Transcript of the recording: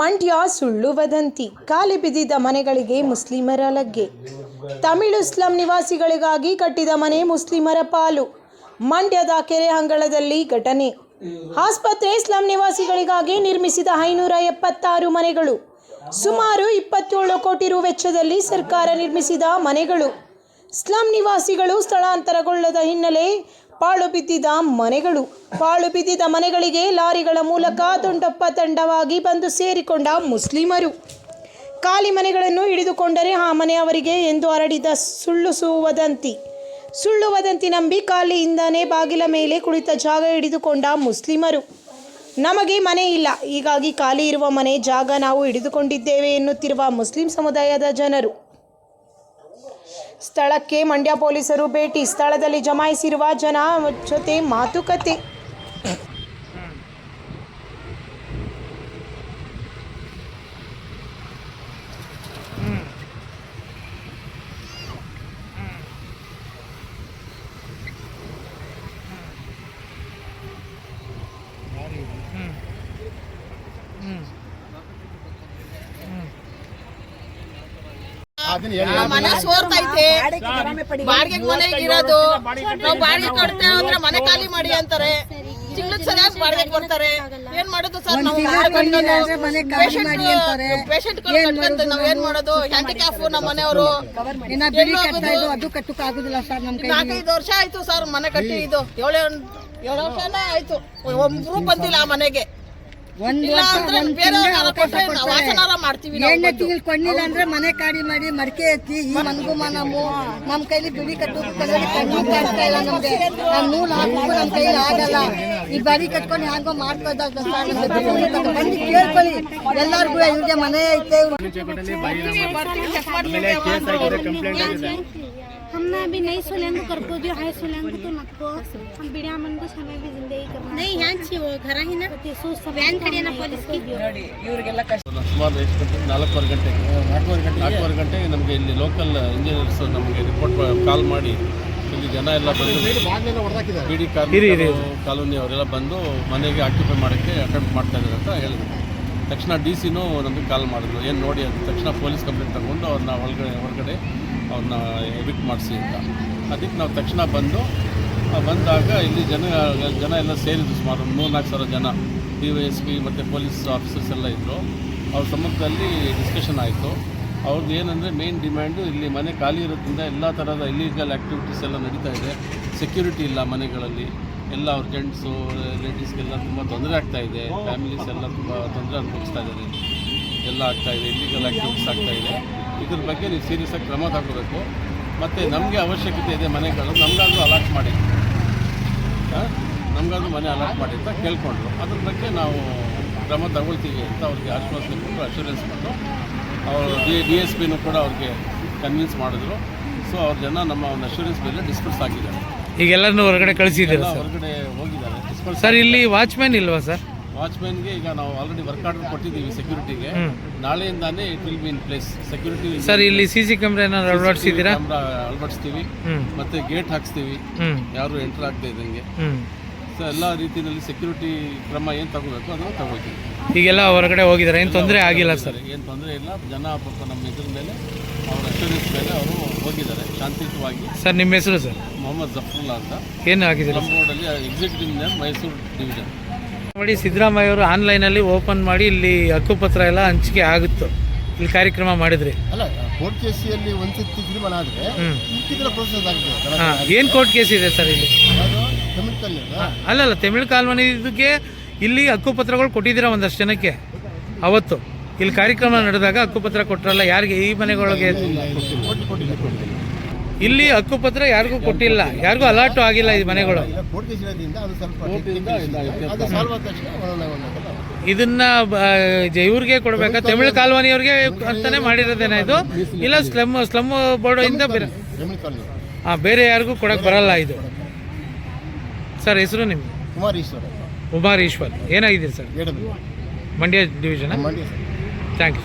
ಮಂಡ್ಯ ಸುಳ್ಳು ವದಂತಿ. ಕಾಲಿ ಬಿದ್ದಿದ್ದ ಮನೆಗಳಿಗೆ ಮುಸ್ಲಿಮರ ಲಗ್ಗೆ. ತಮಿಳು ಇಸ್ಲಾಂ ನಿವಾಸಿಗಳಿಗಾಗಿ ಕಟ್ಟಿದ ಮನೆ ಮುಸ್ಲಿಮರ ಪಾಲು. ಮಂಡ್ಯದ ಕೆರೆ ಅಂಗಳದಲ್ಲಿ ಘಟನೆ. ಆಸ್ಪತ್ರೆ ಇಸ್ಲಾಂ ನಿವಾಸಿಗಳಿಗಾಗಿ ನಿರ್ಮಿಸಿದ ಐನೂರ ಎಪ್ಪತ್ತಾರು ಮನೆಗಳು. ಸುಮಾರು ಇಪ್ಪತ್ತೇಳು ಕೋಟಿ ರು ವೆಚ್ಚದಲ್ಲಿ ಸರ್ಕಾರ ನಿರ್ಮಿಸಿದ ಮನೆಗಳು. ಸ್ಲಂ ನಿವಾಸಿಗಳು ಸ್ಥಳಾಂತರಗೊಳ್ಳದ ಹಿನ್ನೆಲೆ ಪಾಳು ಬಿದ್ದಿದ್ದ ಮನೆಗಳು, ಪಾಳು ಬಿದ್ದಿದ ಮನೆಗಳಿಗೆ ಲಾರಿಗಳ ಮೂಲಕ ತುಂಡಪ್ಪ ತಂಡವಾಗಿ ಬಂದು ಸೇರಿಕೊಂಡ ಮುಸ್ಲಿಮರು. ಖಾಲಿ ಮನೆಗಳನ್ನು ಹಿಡಿದುಕೊಂಡರೆ ಆ ಮನೆ ಅವರಿಗೆ ಎಂದು ಹರಡಿದ ಸುಳ್ಳು ಸುವದಂತಿ. ಸುಳ್ಳು ವದಂತಿ ನಂಬಿ ಖಾಲಿಯಿಂದನೇ ಬಾಗಿಲ ಮೇಲೆ ಕುಳಿತ ಜಾಗ ಹಿಡಿದುಕೊಂಡ ಮುಸ್ಲಿಮರು. ನಮಗೆ ಮನೆ ಇಲ್ಲ, ಹೀಗಾಗಿ ಖಾಲಿ ಇರುವ ಮನೆ ಜಾಗ ನಾವು ಹಿಡಿದುಕೊಂಡಿದ್ದೇವೆ ಎನ್ನುತ್ತಿರುವ ಮುಸ್ಲಿಂ ಸಮುದಾಯದ ಜನರು. ಸ್ಥಳಕ್ಕೆ ಮಂಡ್ಯ ಪೊಲೀಸರು ಭೇಟಿ. ಸ್ಥಳದಲ್ಲಿ ಜಮಾಯಿಸಿರುವ ಜನ ಜೊತೆ ಮಾತುಕತೆ ಅದನ್ನ ಹೇಳಿ ಆ ಮನೆ ಸೋರ್ತೈತೆ. ಬಾಡಿಗೆ ಮನೆಗೆ ಇರೋದು. ನಾವು ಬಾಡಿಗೆ ಕೊಡ್ತೇವೆ ಅಂದ್ರೆ ಮನೆ ಖಾಲಿ ಮಾಡಿ ಅಂತಾರೆ. ತಿಂಗ್ಳಿಗೆ ಸರಿಯಾಗಿ ಬಾಡಿಗೆ ಕೊಡ್ತಾರೆ. ಏನ್ ಮಾಡೋದು ಸರ್? ನಾವು ಪೇಷಂಟ್ ಕಟ್ಕೊಂತ ನಾವ್ ಏನ್ ಮಾಡೋದು? ಹ್ಯಾಂಡಿಕ್ಯಾಪ್ ನಮ್ಮ ಮನೆಯವರು ಅದು ಕಟ್ಟಕ್ ಆಗುದಿಲ್ಲ ಸರ್ ನಾಲ್ಕೈದು ವರ್ಷ ಆಯ್ತು ಸರ್ ಮನೆ ಕಟ್ಟಿ ಇದು. ಏಳು ಏಳು ವರ್ಷನೇ ಆಯ್ತು. ಒಬ್ರು ಬಂದಿಲ್ಲ ಆ ಮನೆಗೆ. ಒಂದ್ ಬೇರೆ ತಿಂಗ್ಳು ಅವಕಾಶ ಕೊಟ್ರೆ ನಾವು ಕೊಡ್ತಾರೆ. ವಾಸನಾರ ಮಾಡ್ತೀವಿ ನಾವು ಏಳನೇ ಬಂದು. ತಿಂಗಳು ಕೊಂಡಿಲ್ಲ ಅಂದ್ರೆ ಮನೆ ಕಾಡಿ ಮಾಡಿ ಮಡಿಕೆ ಎತ್ತಿ ಈ ಮನ್ಗು ನಾವು ನಮ್ ಕೈಲಿ ಬಿಡಿ ಕಟ್ಟೋದು ಕಣ್ಣು ಕಾಣಿಸ್ತಾ ಇಲ್ಲ ನಮ್ಗೆ ನಾವ್ ನೂಲ್ ಹಾಕ್ಬೇಕು ನಮ್ ಕೈಲಿ ಆಗಲ್ಲ ಈ ಬಡಿ ಕಟ್ಕೊಂಡು ಹ್ಯಾಂಗೋ ಕಟ್ಟು ಬಂದು ಕೇಳ್ಕೊಳ್ಳಿ ಎಲ್ಲಾರ್ಗು ಇವ್ರಿಗೆ ಮನೆ ಐತೆ ಮಾಡ್ತೀವಿ. हमने अभी नहीं सोलेंगे करको जो है सोलेंगे तो नको हम बिना मन को समय भी जिंदगी करना नहीं यहाँ छी वो घर ही ना तो सो सब वैन खड़ी है ना पुलिस की ಸುಮಾರು ಎಷ್ಟು ಗಂಟೆ ನಾಲ್ಕೂವರೆ ಗಂಟೆಗೆ ನಾಲ್ಕೂವರೆ ಗಂಟೆಗೆ ನಮಗೆ ಇಲ್ಲಿ ಲೋಕಲ್ ಇಂಜಿನಿಯರ್ಸ್ ನಮಗೆ ರಿಪೋರ್ಟ್ ಕಾಲ್ ಮಾಡಿ ಇಲ್ಲಿ ಜನ ಎಲ್ಲ ಬಂದು ಬಿ ಡಿ ಕಾಲೋನಿ ಅವರೆಲ್ಲ ಬಂದು ಮನೆಗೆ ಆಕ್ಯುಪೈ ಮಾಡೋಕ್ಕೆ ಅಟೆಂಪ್ಟ್ ಮಾಡ್ತಾ ಇದ್ದಾರೆ ಅಂತ ಹೇಳಿದ್ರು ತಕ್ಷಣ ಡಿ ಸಿನೂ ನಮಗೆ ಕಾಲ್ ಮಾಡಿದ್ರು ಏನು ನೋಡಿ ಅಂತ ತಕ್ಷಣ ಪೊಲೀಸ್ ಕಂಪ್ಲೇಂಟ್ ತಗೊಂಡು ಅವ್ರನ್ನ ಒಳಗಡೆ ಹೊರಗಡೆ ಅವ್ರನ್ನ ಎವಿಕ್ಟ್ ಮಾಡಿಸಿ ಅಂತ. ಅದಕ್ಕೆ ನಾವು ತಕ್ಷಣ ಬಂದು ಬಂದಾಗ ಇಲ್ಲಿ ಜನ ಜನ ಎಲ್ಲ ಸೇರಿದ್ರು ಸುಮಾರು ಮೂರು ನಾಲ್ಕು ಸಾವಿರ ಜನ. ಡಿ ವೈ ಎಸ್ ಪಿ ಮತ್ತು ಪೊಲೀಸ್ ಆಫೀಸರ್ಸ್ ಎಲ್ಲ ಇದ್ದರು ಅವ್ರ ಸಮ್ಮುಖದಲ್ಲಿ ಡಿಸ್ಕಷನ್ ಆಯಿತು. ಅವ್ರದ್ದು ಏನಂದರೆ ಮೇನ್ ಡಿಮ್ಯಾಂಡು ಇಲ್ಲಿ ಮನೆ ಖಾಲಿ ಇರೋದ್ರಿಂದ ಎಲ್ಲ ಥರದ ಇಲ್ಲೀಗಲ್ ಆ್ಯಕ್ಟಿವಿಟೀಸ್ ಎಲ್ಲ ನಡೀತಾ ಇದೆ. ಸೆಕ್ಯೂರಿಟಿ ಇಲ್ಲ ಮನೆಗಳಲ್ಲಿ. ಎಲ್ಲ ಅವ್ರ ಜೆಂಟ್ಸು ಲೇಡೀಸ್ಗೆಲ್ಲ ತುಂಬ ತೊಂದರೆ ಆಗ್ತಾ ಇದೆ. ಫ್ಯಾಮಿಲೀಸ್ ಎಲ್ಲ ತುಂಬ ತೊಂದರೆ ಅನುಭವಿಸ್ತಾ ಇದ್ದಾರೆ. ಎಲ್ಲ ಆಗ್ತಾಯಿದೆ ಇಲ್ಲಿಗಲ್ ಆ್ಯಕ್ಟಿವಿಟೀಸ್ ಆಗ್ತಾ ಇದೆ. ಇದ್ರ ಬಗ್ಗೆ ನೀವು ಸೀರಿಯಸ್ ಆಗಿ ಕ್ರಮ ತಗೋಬೇಕು. ಮತ್ತು ನಮಗೆ ಅವಶ್ಯಕತೆ ಇದೆ ಮನೆಗಳು ನಮಗಾದ್ರೂ ಅಲಾಟ್ ಮಾಡಿ. ನಮಗಾದ್ರೂ ಮನೆ ಅಲಾಟ್ ಮಾಡಿ ಅಂತ ಕೇಳ್ಕೊಂಡ್ರು. ಅದ್ರ ಬಗ್ಗೆ ನಾವು ಕ್ರಮ ತಗೊಳ್ತೀವಿ ಅಂತ ಅವ್ರಿಗೆ ಆಶ್ವಾಸನೆ ಕೊಟ್ಟು ಅಶ್ಯೂರೆನ್ಸ್ ಕೊಟ್ಟು ಅವರು ಡಿ ಡಿ ಎಸ್ ಪಿನೂ ಕೂಡ ಅವ್ರಿಗೆ ಕನ್ವಿನ್ಸ್ ಮಾಡಿದ್ರು. ಸೊ ಅವ್ರ ಜನ ನಮ್ಮ ಒಂದು ಅಶ್ಯೂರೆನ್ಸ್ ಮೇಲೆ ಡಿಸ್ಪರ್ಸ್ ಆಗಿದ್ದಾರೆ. ಈಗ ಎಲ್ಲರನ್ನೂ ಹೊರಗಡೆ ಕಳಿಸಿದ್ದೀರಾ ಸರ್? ಹೊರಗಡೆ ಹೋಗಿದ್ದಾರೆ. ಸರ್ ಇಲ್ಲಿ ವಾಚ್ಮ್ಯಾನ್ ಇಲ್ವಾ ಸರ್? ವಾಚ್ಮ್ಯಾನ್ಗೆ ಈಗ ನಾವು ಆಲ್ರೆಡಿ ವರ್ಕ್ ಆರ್ಡರ್ ಕೊಟ್ಟಿದ್ದೀವಿ ಸೆಕ್ಯೂರಿಟಿಗೆ ನಾಳೆಯಿಂದಾನೇ it will be in place security sir ಇಲ್ಲಿ ಸಿ ಸಿ ಕ್ಯಾಮ್ರಾ ಏನಾದ್ರು ಅಳವಡಿಸಿದ್ದೀರಾ? ಕ್ಯಾಮ್ರಾ ಅಳವಡಿಸ್ತೀವಿ. ಮತ್ತೆ ಗೇಟ್ ಹಾಕ್ಸ್ತೀವಿ. ಯಾರು ಎಂಟರ್ ಆಗದೆ ಇದ್ದಂಗೆ. ಸೊ ಎಲ್ಲ ರೀತಿಯಲ್ಲಿ ಸೆಕ್ಯೂರಿಟಿ ಕ್ರಮ ಏನು ತಗೋಬೇಕು ಅದನ್ನು ತಗೋತೀವಿ. ಈಗೆಲ್ಲ ಹೊರಗಡೆ ಹೋಗಿದ್ದಾರೆ. ಏನು ತೊಂದರೆ ಆಗಿಲ್ಲ ಸರ್. ಏನು ತೊಂದರೆ ಇಲ್ಲ. ಜನ ಪಾಪ ನಮ್ಮ ಇದ್ರ ಮೇಲೆ ಅವ್ರ ಅಶ್ಯೂರೆನ್ಸ್ ಮೇಲೆ ಅವರು ಹೋಗಿದ್ದಾರೆ ಶಾಂತಿಯುತವಾಗಿ. ಸರ್ ನಿಮ್ಮ ಹೆಸರು ಸರ್? ಮೊಹಮ್ಮದ್ ಜಫರುಲ್ಲಾ ಅಂತ. ಏನು ಆಗಿದೆ ನಮ್ಮ ರೋಡಲ್ಲಿ ಎಕ್ಸಿಕ್ಯೂಟಿವ್ ಮೈಸೂರು ಡಿವಿಷನ್ ನೋಡಿ ಸಿದ್ದರಾಮಯ್ಯ ಅವರು ಆನ್ಲೈನಲ್ಲಿ ಓಪನ್ ಮಾಡಿ ಇಲ್ಲಿ ಹಕ್ಕುಪತ್ರ ಎಲ್ಲ ಹಂಚಿಕೆ ಆಗುತ್ತೆ ಇಲ್ಲಿ ಕಾರ್ಯಕ್ರಮ ಮಾಡಿದ್ರಿ ಅಲ್ಲ ಕೋರ್ಟ್ ಕೇಸಿಯಲ್ಲಿ ಒಂದ್ಸತಿ ತೀರ್ಮಾನ ಆದ್ರೆ ಹ್ಮ್. ಪ್ರೋಸೆಸ್ ಆಗಿದೆ ಹಾಂ ಏನು ಕೋರ್ಟ್ ಕೇಸ್ ಇದೆ ಸರ್ ಇಲ್ಲಿ ಅದು ತಮಿಳ್ಕಲ್ಲಿ ಅಲ್ಲಲ್ಲ ತಮಿಳು ಕಾಲ್ವನಿ ಇದಕ್ಕೆ ಇಲ್ಲಿ ಹಕ್ಕುಪತ್ರಗಳು ಕೊಟ್ಟಿದ್ದೀರಾ ಒಂದಷ್ಟು ಜನಕ್ಕೆ ಅವತ್ತು ಇಲ್ಲಿ ಕಾರ್ಯಕ್ರಮ ನಡೆದಾಗ ಹಕ್ಕುಪತ್ರ ಕೊಟ್ಟರಲ್ಲ ಯಾರಿಗೆ ಈ ಮನೆಗಳಿಗೆ ಇಲ್ಲಿ ಹಕ್ಕುಪತ್ರ ಯಾರಿಗೂ ಕೊಟ್ಟಿಲ್ಲ. ಯಾರಿಗೂ ಅಲರ್ಟ್ ಆಗಿಲ್ಲ ಈ ಮನೆಗಳು. ಇದನ್ನ ಬ- ಜ- ಇವ್ರಿಗೆ ಕೊಡ್ಬೇಕಾ ತಮಿಳು ಕಾಲ್ವನಿಯವ್ರಿಗೆ ಅಂತಾನೆ ಮಾಡಿರೋದೇನ ಇದು? ಇಲ್ಲ ಸ್ಲಮ್ ಸ್ಲಮ್ ಬೋರ್ಡ್ ಇಂದ ಬೇರೆ ಹಾಂ ಬೇರೆ ಯಾರಿಗೂ ಕೊಡಕ್ಕೆ ಬರಲ್ಲ ಇದು. ಸರ್ ಹೆಸರು ನಿಮ್ಗೆ Kumar Eshwara Umar Eshwar ಏನಾಗಿದ್ದೀರಿ sir Mandya division? Mandya sir. Thank you